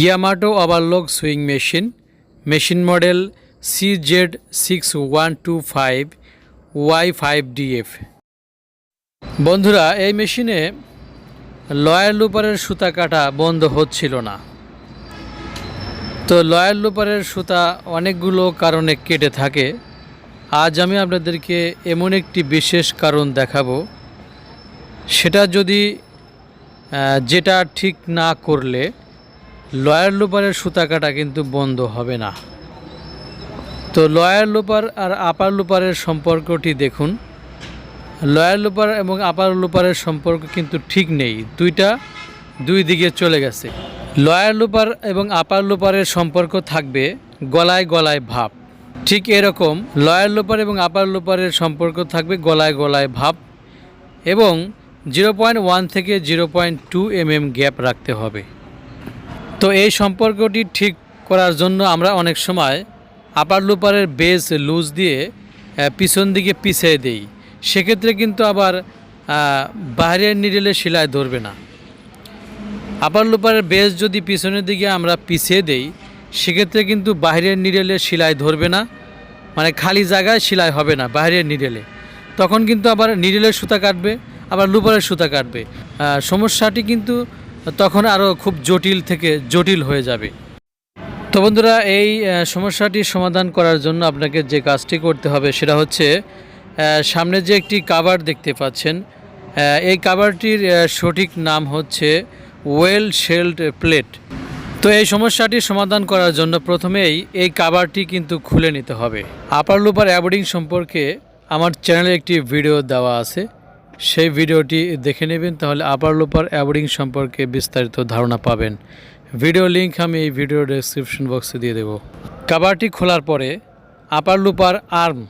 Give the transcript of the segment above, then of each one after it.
Yamato overlock sewing machine machine model C Z six one two five Y five D F বন্ধুরা, এই মেশিনে lawyer লুপারের সুতা কাটা বন্ধ হচ্ছিল না। তো লয়ার লুপারের সুতা অনেকগুলো কারণে কেটে থাকে। আজ আমি আপনাদেরকে এমন একটি বিশেষ কারণ দেখাবো। সেটা যদি যেটা ঠিক না করলে লয়ার লুপারের সুতা কাটা কিন্তু বন্ধ হবে না। তো লয়ার লুপার আর আপার লুপারের সম্পর্কটি দেখুন। লয়ার লুপার এবং আপার লুপারের সম্পর্ক কিন্তু ঠিক নেই। দুইটা দুই দিকে চলে গেছে। লয়ার লুপার এবং আপার লুপারের সম্পর্ক থাকবে গলায় গলায় ভাব। ঠিক এরকম লয়ার লুপার এবং আপার লুপারের সম্পর্ক থাকবে গলায় গলায় ভাব এবং জিরো পয়েন্ট ওয়ান থেকে zero point two MM gap রাখতে হবে। তো এই সম্পর্কটি ঠিক করার জন্য আমরা অনেক সময় আপার লুপারের বেস লুজ দিয়ে পিছন দিকে পিছিয়ে দেই। সেক্ষেত্রে কিন্তু আবার বাইরের নিডেলে সেলাই ধরবে না। আপার লুপারের বেস যদি পিছনের দিকে আমরা পিছিয়ে দেই, সেক্ষেত্রে কিন্তু বাইরের নিডেলে সেলাই ধরবে না। মানে খালি জায়গায় সেলাই হবে না বাইরের নিডেলে তখন কিন্তু আবার নিডেলের সুতা কাটবে, আবার লুপারের সুতা কাটবে। সমস্যাটি কিন্তু তখন আরও খুব জটিল থেকে জটিল হয়ে যাবে। তো বন্ধুরা, এই সমস্যাটি সমাধান করার জন্য আপনাকে যে কাজটি করতে হবে সেটা হচ্ছে সামনে যে একটি কাভার দেখতে পাচ্ছেন এই কাভারটির সঠিক নাম হচ্ছে ওয়েল শেল্ড প্লেট তো এই সমস্যাটি সমাধান করার জন্য প্রথমেই এই কাভারটি কিন্তু খুলে নিতে হবে। আপার লুপার অ্যাবোর্ডিং সম্পর্কে আমার চ্যানেলে একটি ভিডিও দেওয়া আছে। সেই ভিডিওটি দেখে নেবেন, তাহলে আপার লুপার অ্যাবোর্ডিং সম্পর্কে বিস্তারিত ধারণা পাবেন। ভিডিও লিঙ্ক আমি এই ভিডিও ডেসক্রিপশন বক্সে দিয়ে দেবো। কাভারটি খোলার পরে আপার লুপার আর্ম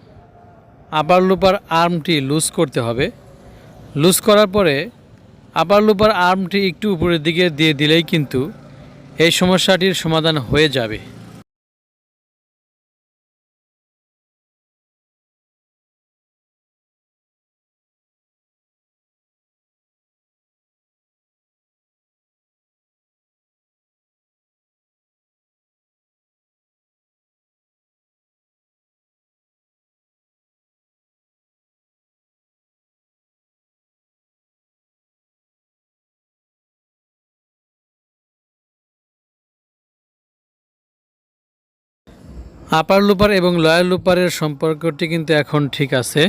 আপার লুপার আর্মটি লুজ করতে হবে। লুজ করার পরে আপার লুপার আর্মটি একটু উপরের দিকে দিয়ে দিলেই কিন্তু এই সমস্যাটির সমাধান হয়ে যাবে। আপার লুপার এবং লয়ার লুপারের সম্পর্কটি কিন্তু এখন ঠিক আছে।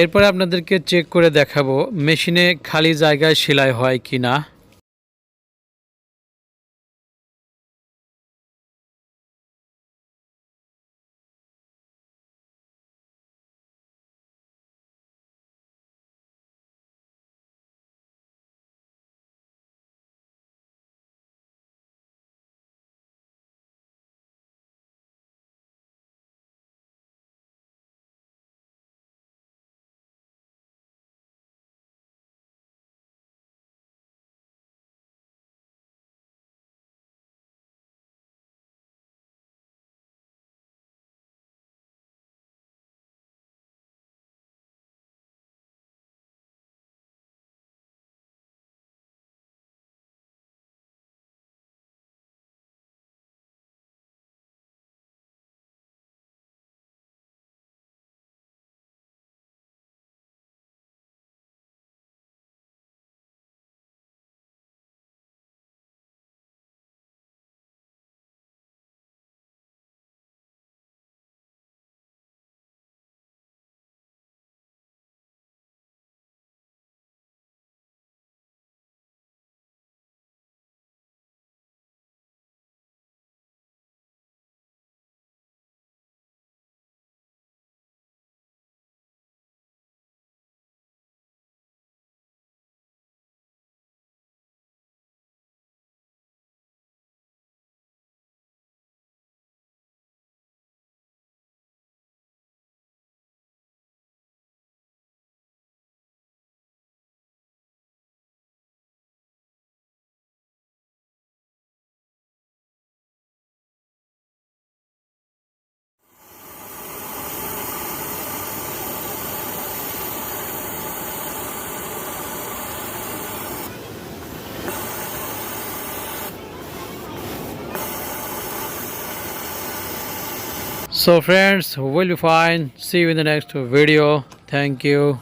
এরপরে আপনাদেরকে চেক করে দেখাবো, মেশিনে খালি জায়গায় সেলাই হয় কি না So friends, will be fine. See you in the next video. Thank you.